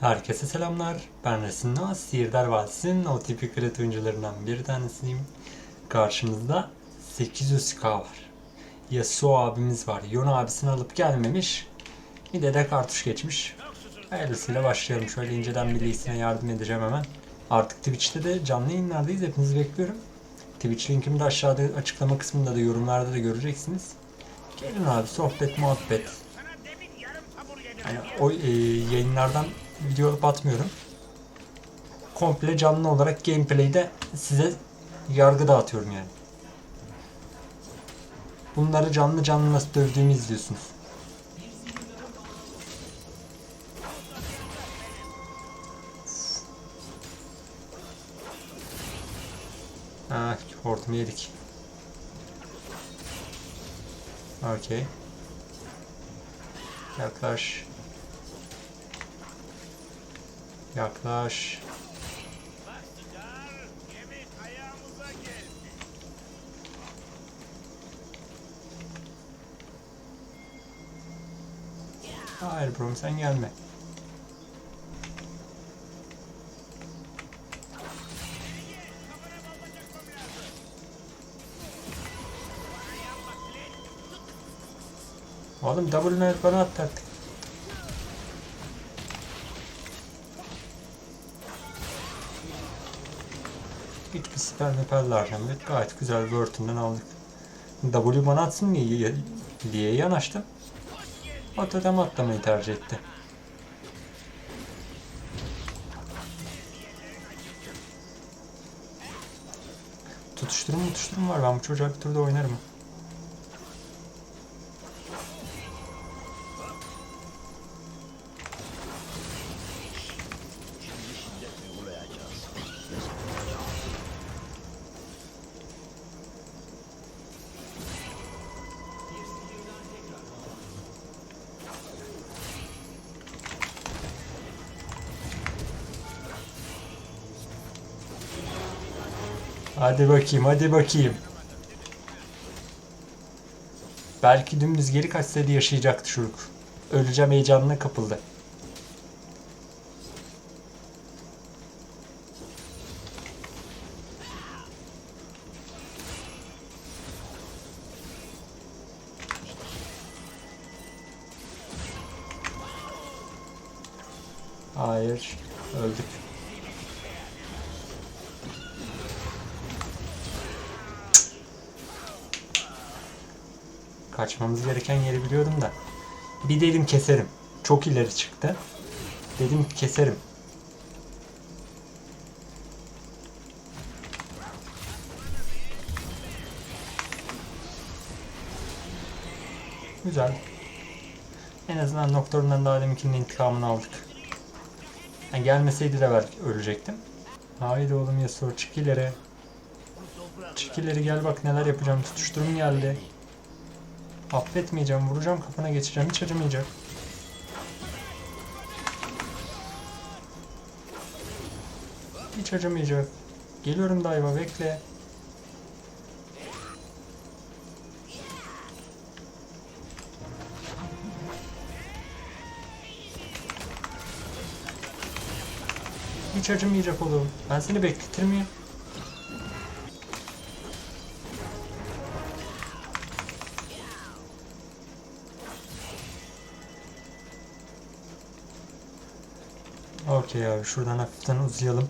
Herkese selamlar. Ben Resim Naz, Sihirdar Vadisi'nin o tipi kret oyuncularından bir tanesiyim. Karşımızda 800k var. Yasuo abimiz var. Yon abisini alıp gelmemiş. Bir de de kartuş geçmiş. Hayırlısıyla başlayalım. Şöyle inceden bir Lee'sine yardım edeceğim hemen. Artık Twitch'te de canlı yayınlardayız. Hepinizi bekliyorum. Twitch linkimi de aşağıda açıklama kısmında da yorumlarda da göreceksiniz. Gelin abi sohbet muhabbet. Yani o e, yayınlardan video alıp atmıyorum. Komple canlı olarak gameplay'de size yargı dağıtıyorum yani. Bunları canlı canlı nasıl dövdüğümü izliyorsunuz. Ah, hortumu yedik. Okey. Yaklaş. Yaklaş. Hayır bro sen gelme. Oğlum double net bana attı artık. Hiçbir siper meperle harcamadık. Gayet güzel bir örtünden aldık. W bana atsın diye, diye yanaştım. O totem atlamayı tercih etti. Tutuşturum tutuşturum var. Ben bu çocuğa bir turda oynarım. Hadi bakayım, hadi bakayım. Belki dümdüz geri kaçsaydı yaşayacaktı çocuk. Öleceğim heyecanına kapıldı. Hayır, öldük. Kaçmamız gereken yeri biliyordum da. Bir dedim keserim. Çok ileri çıktı. Dedim keserim. Güzel. En azından doktorundan daha deminkinin intikamını aldık. Yani gelmeseydi de belki ölecektim. Haydi oğlum Yasuo çık ileri. Çık ileri gel bak neler yapacağım. Tutuşturum geldi. Affetmeyeceğim, vuracağım kafana geçeceğim, hiç acımayacak. Hiç acımayacak. Geliyorum Dayva, bekle. Hiç acımayacak oğlum. Ben seni bekletir miyim? Okey abi şuradan hafiften uzayalım.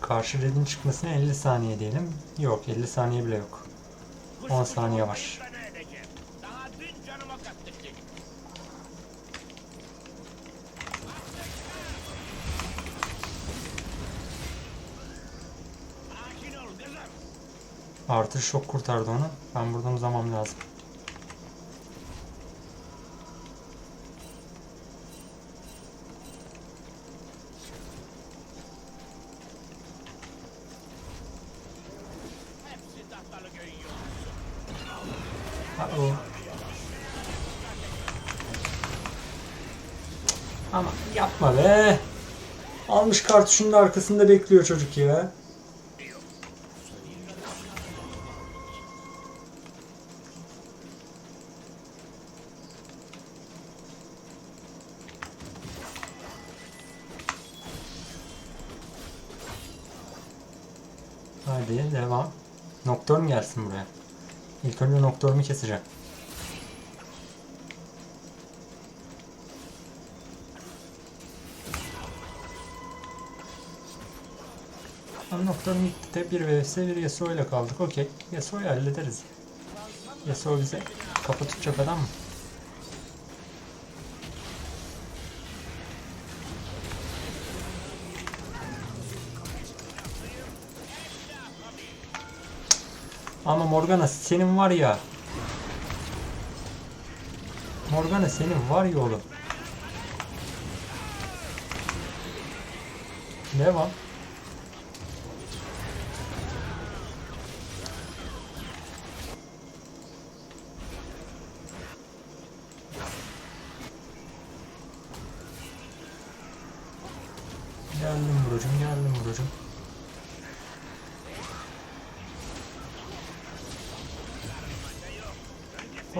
Karşı redin çıkmasına 50 saniye diyelim. Yok 50 saniye bile yok. 10 saniye var. Artı şok kurtardı onu. Ben buradan uzamam lazım. Ama yapma be. Almış kartuşunun arkasında bekliyor çocuk ya. Hadi devam. Noktor gelsin buraya? İlk önce noktorumu keseceğim. Ama Nocturne gitti de bir vs bir Yasuo ile kaldık. Okey. Yasuo'yu hallederiz. Yasuo bize kafa tutacak adam mı? Ama Morgana senin var ya. Morgana senin var ya oğlum. Devam.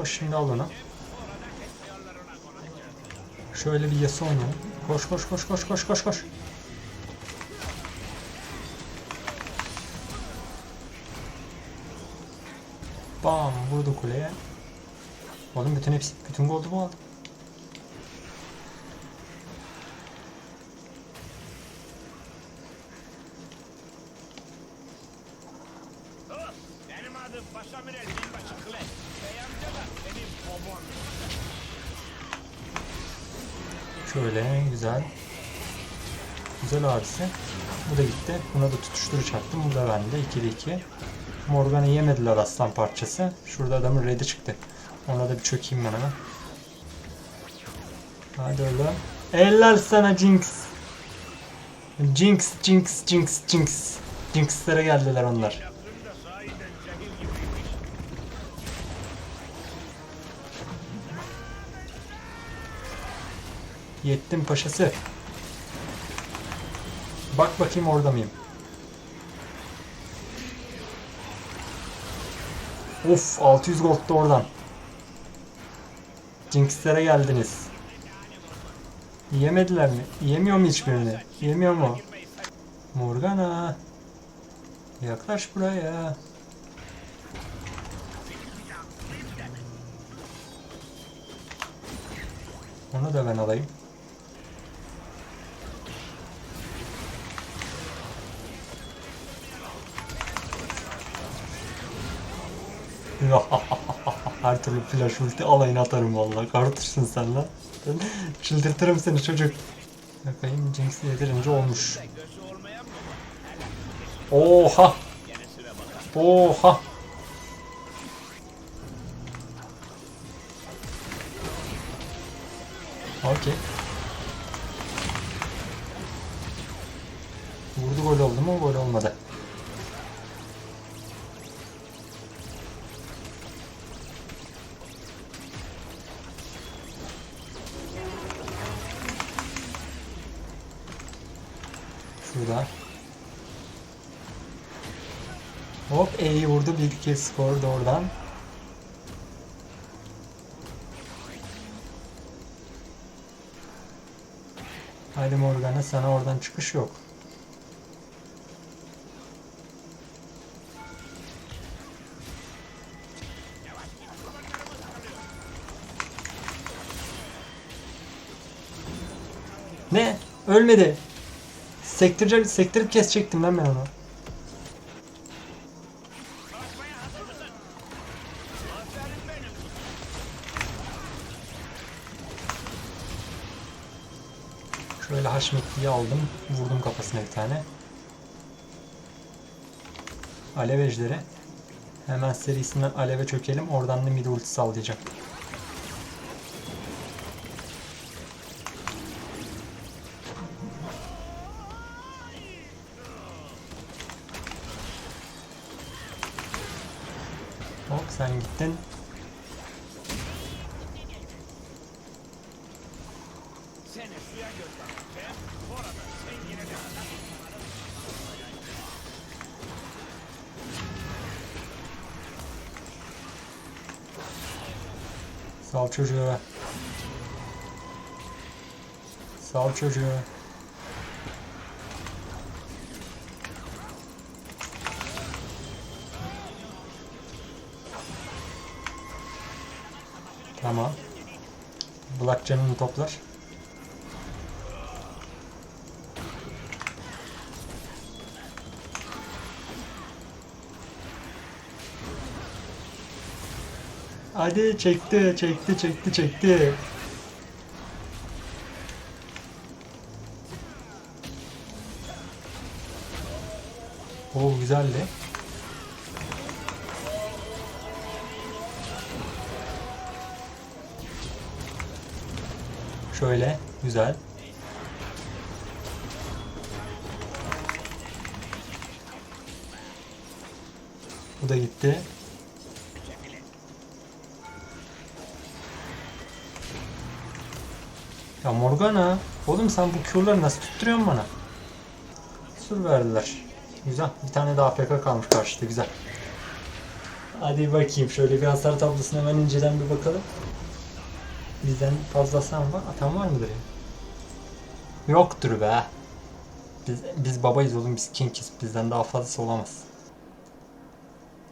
Koş şimdi al onu. Şöyle bir yasa oynayalım. Koş koş koş koş koş koş koş. Bam vurdu kuleye. Oğlum bütün hepsi bütün goldu bu aldı. Şöyle güzel. Güzel abisi. Bu da gitti. Buna da tutuşturu çaktım. Bu da bende. 2'de 2. Morgan'ı yemediler aslan parçası. Şurada adamın red'i çıktı. Ona da bir çökeyim ben hemen. Hadi oğlum. Eller sana Jinx. Jinx, Jinx, Jinx, Jinx. Jinx'lere geldiler onlar. Yettim paşası. Bak bakayım orada mıyım? Of 600 gold da oradan. Jinx'lere geldiniz. Yemediler mi? Yemiyor mu hiçbirini? Yemiyor mu? Morgana. Yaklaş buraya. Onu da ben alayım. Her türlü flash ulti alayını atarım vallahi. Kartuşsun sen lan. Çıldırtırım seni çocuk. Bakayım Jinx yedirince olmuş. Oha! Oha! Okey. Vurdu gol oldu mu? Gol olmadı. Şurada. Hop E'yi vurdu. Bir kez skor da oradan. Hadi Morgana sana oradan çıkış yok. Ne? Ölmedi. Sektirce, sektirip kesecektim lan ben onu. Şöyle Haşmetli'yi aldım. Vurdum kafasına bir tane. Alev ejderi. Hemen serisinden aleve çökelim. Oradan da mid ulti sallayacağım. Hop sen gittin. Sal çocuğu. Sal çocuğu. Tamam. Black canını toplar. Hadi çekti, çekti, çekti, çekti. Oo güzeldi. Şöyle, güzel. Bu da gitti. Ya Morgana, oğlum sen bu Q'ları nasıl tutturuyorsun bana? Sur verdiler. Güzel. Bir tane daha AFK kalmış karşıda. Güzel. Hadi bakayım. Şöyle bir hasar tablosuna hemen inceden bir bakalım. Bizden fazla sen var. Atan var mıdır ya? Yoktur be. Biz, biz babayız oğlum. Biz kinkiz. Bizden daha fazlası olamaz.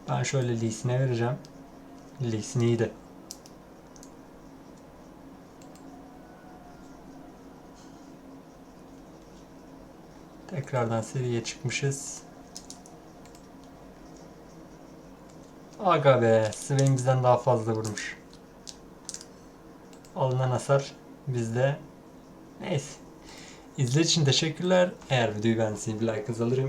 Ben şöyle Lee Sin'e vereceğim. Lee Sin iyiydi. Tekrardan seriye çıkmışız. Aga be, Swain bizden daha fazla vurmuş. Alınan hasar bizde. Neyse. İzlediğiniz için teşekkürler. Eğer videoyu beğendiyseniz bir like alırım.